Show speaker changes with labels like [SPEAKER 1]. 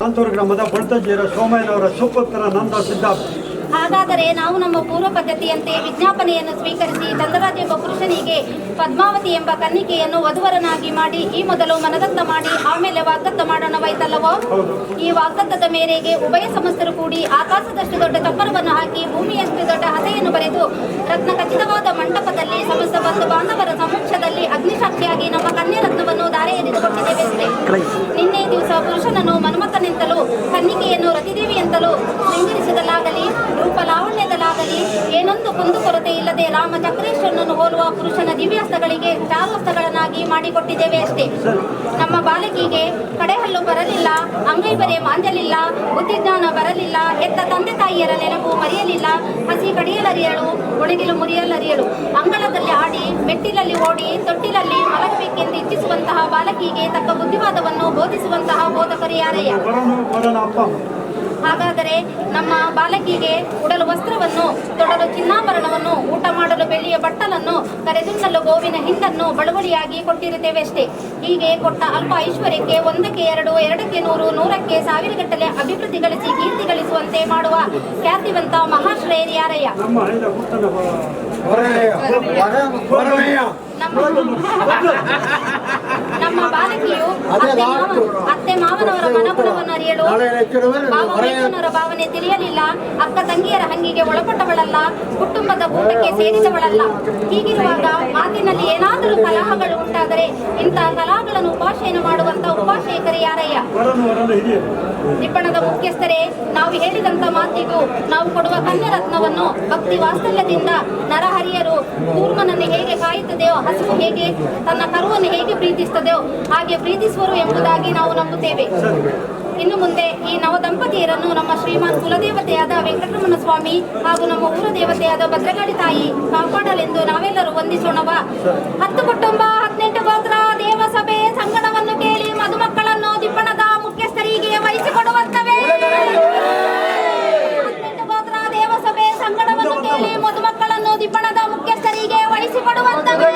[SPEAKER 1] ಕಾಂತೂರು ಗ್ರಾಮದ ಬಳ್ತಜ್ಜಿಯರ ಸೋಮಯ್ಯನವರ ಸುಪುತ್ರ ನಂದ
[SPEAKER 2] ಹಾಗಾದರೆ ನಾವು ನಮ್ಮ ಪೂರ್ವ ಪದ್ಧತಿಯಂತೆ ವಿಜ್ಞಾಪನೆಯನ್ನು ಸ್ವೀಕರಿಸಿ ಚಂದ್ರರಾಜ ಎಂಬ ಪುರುಷನಿಗೆ ಪದ್ಮಾವತಿ ಎಂಬ ಕನ್ನಿಕೆಯನ್ನು ವಧುವರನಾಗಿ ಮಾಡಿ ಈ ಮೊದಲು ಮನದತ್ತ ಮಾಡಿ ಆಮೇಲೆ ವಾಗ್ದತ್ತ ಮಾಡೋಣವಾಯ್ತಲ್ಲವೋ ಈ ವಾಗ್ದತ್ತದ ಮೇರೆಗೆ ಉಭಯ ಸಮಸ್ತರು ಕೂಡಿ ಆಕಾಶದಷ್ಟು ದೊಡ್ಡ ಚಪ್ಪರವನ್ನು ಹಾಕಿ ಭೂಮಿಯಷ್ಟು ದೊಡ್ಡ ಹಸೆಯನ್ನು ಬರೆದು ರತ್ನ ಖಚಿತವಾದ ಮಂಟಪದಲ್ಲಿ ಸಮಸ್ತ ಬಂಧು ಬಾಂಧವರ ಸಮಕ್ಷದಲ್ಲಿ ಅಗ್ನಿಸಾಕ್ಷಿಯಾಗಿ ನಮ್ಮ ನಿನ್ನೆ ದಿವಸ ಪುರುಷನನ್ನು ಮನ್ಮಥನೆಂತಲೂ ಕನ್ನಿಕೆಯನ್ನು ರತಿದೇವಿಯಂತಲೂ ಶೃಂಗರಿಸಿದಲಾಗಲಿ ರೂಪ ಲಾವಣ್ಯದಲಾಗಲಿ ಏನೊಂದು ಕುಂದುಕೊರತೆ ಇಲ್ಲದೆ ರಾಮ ಚಕ್ರೇಶ್ವರನನ್ನು ಹೋಲುವ ಪುರುಷನ ದಿವ್ಯಾಸ್ತಗಳಿಗೆ ಚಾರುಸ್ತಗಳನ್ನಾಗಿ ಮಾಡಿಕೊಟ್ಟಿದ್ದೇವೆ ಅಷ್ಟೇ. ನಮ್ಮ ಬಾಲಕಿಗೆ ಕಡೆಹಲ್ಲು ಬರಲಿಲ್ಲ, ಅಂಗೈ ಬರೆ ಮಾಂಜಲಿಲ್ಲ, ಬುದ್ಧಿಜ್ಞಾನ ಬರಲಿಲ್ಲ ಎತ್ತ ತಂದೆ ತಾಯಿಯರ ನೆನಪು ಮರೆಯಲಿಲ್ಲ, ಹಸಿ ಕಡಿಯಲರಿಯಳು, ಒಣಗಿಲು ಮುರಿಯಲರಿಯಳು. ಅಂಗಳದಲ್ಲಿ ಆಡಿ, ಮೆಟ್ಟಿಲಲ್ಲಿ ಓಡಿ, ತೊಟ್ಟಿಲಲ್ಲಿ ಮಲಗಬೇಕೆಂದು ಬಾಲಕಿಗೆ ತಕ್ಕ ಬುದ್ಧಿವಾದವನ್ನು ಬೋಧಿಸುವಂತಹ ಬೋಧಕರು ಯಾರಯ್ಯ ಹಾಗಾದರೆ ನಮ್ಮ ಬಾಲಕಿಗೆ ಉಡಲು ವಸ್ತ್ರವನ್ನು ತೊಡಲು ಚಿನ್ನಾಭರಣವನ್ನು ಊಟ ಮಾಡಲು ಬೆಳ್ಳಿಯ ಬಟ್ಟಲನ್ನು ಕರೆದುಣ್ಣಲು ಗೋವಿನ ಹಿಂಡನ್ನು ಬಳುವಳಿಯಾಗಿ ಕೊಟ್ಟಿರುತ್ತೇವೆ ಅಷ್ಟೇ. ಹೀಗೆ ಕೊಟ್ಟ ಅಲ್ಪ ಐಶ್ವರ್ಯಕ್ಕೆ ಒಂದಕ್ಕೆ ಎರಡು ಎರಡಕ್ಕೆ ನೂರು ನೂರಕ್ಕೆ ಸಾವಿರಗಟ್ಟಲೆ ಅಭಿವೃದ್ಧಿ ಗಳಿಸಿ ಕೀರ್ತಿ ಗಳಿಸುವಂತೆ ಮಾಡುವ ಖ್ಯಾತಿವಂತ ಮಹಾಶ್ರೇಯರ್ ಯಾರಯ್ಯ
[SPEAKER 1] ನಮ್ಮ
[SPEAKER 2] ನಮ್ಮ ನಮ್ಮ ಬಾಲಕಿಯು ಅತ್ತೆ ಮಾವ ಅತ್ತೆ ಮಾವನವರ ಮನಗುಣವನ್ನು ಅರಿಯಲು ಭಾವ ಮೈದುನರ ಭಾವನೆ ತಿಳಿಯಲಿಲ್ಲ ಅಕ್ಕ ತಂಗಿಯರ ಹಂಗಿಗೆ ಒಳಪಟ್ಟವಳಲ್ಲ, ಕುಟುಂಬದ ಊಟಕ್ಕೆ ಸೇರಿದವಳಲ್ಲ. ಹೀಗಿರುವಾಗ ಮಾತಿನಲ್ಲಿ ಏನಾದರೂ ಕಲಹಗಳು ಉಂಟಾದರೆ ಇಂತಹ ಕಲಹಗಳನ್ನು ಉಪಾಶಯನ ಮಾಡುವಂತ ಉಪಾಶಯಕರೇ ಯಾರಯ್ಯ? ನಿಪ್ಪಣದ ಮುಖ್ಯಸ್ಥರೇ, ನಾವು ಹೇಳಿದಂತ ಮಾತಿಗೂ ನಾವು ಕೊಡುವ ಕನ್ಯರತ್ನವನ್ನು ಭಕ್ತಿ ವಾತ್ಸಲ್ಯದಿಂದ ನರಹರಿಯರು ಕೂರ್ಮನನ್ನು ಹೇಗೆ ಕಾಯುತ್ತದೆಯೋ, ಹಸುವು ಹೇಗೆ, ತನ್ನ ಕರುವನ್ನು ಹೇಗೆ ಪ್ರೀತಿಸುತ್ತದೆಯೋ ಹಾಗೆ ಪ್ರೀತಿಸುವರು ಎಂಬುದಾಗಿ ನಾವು ನಂಬುತ್ತೇವೆ. ಇನ್ನು ಮುಂದೆ ಈ ನವ ದಂಪತಿಯರನ್ನು ನಮ್ಮ ಶ್ರೀಮಾನ್ ಕುಲದೇವತೆಯಾದ ವೆಂಕಟರಮಣ ಸ್ವಾಮಿ ಹಾಗೂ ನಮ್ಮ ಊರ ದೇವತೆಯಾದ ಭದ್ರಕಾಳಿ ತಾಯಿ ಕಾಪಾಡಲೆಂದು ನಾವೆಲ್ಲರೂ ವಂದಿಸೋಣವ. ಹತ್ತು ಕುಟುಂಬ ಹದಿನೆಂಟು ಗೋತ್ರ ದೇವಸಭೆ ಸಂಗಡವನ್ನು ಕೇಳಿ ಮಧುಮಕ್ಕಳನ್ನು ದಿಪ್ಪಣದ ಮುಖ್ಯಸ್ಥರಿಗೆ ವಹಿಸಿಕೊಡುವಂತವೇ. ಹದಿನೆಂಟು ಗೋತ್ರ ದೇವಸಭೆ ಸಂಗಡವನ್ನು ಕೇಳಿ ಮಧುಮಕ್ಕಳನ್ನು ದಿಪ್ಪಣದ ಮುಖ್ಯಸ್ಥರಿಗೆ ವಹಿಸಿಕೊಡುವಂತವೇ.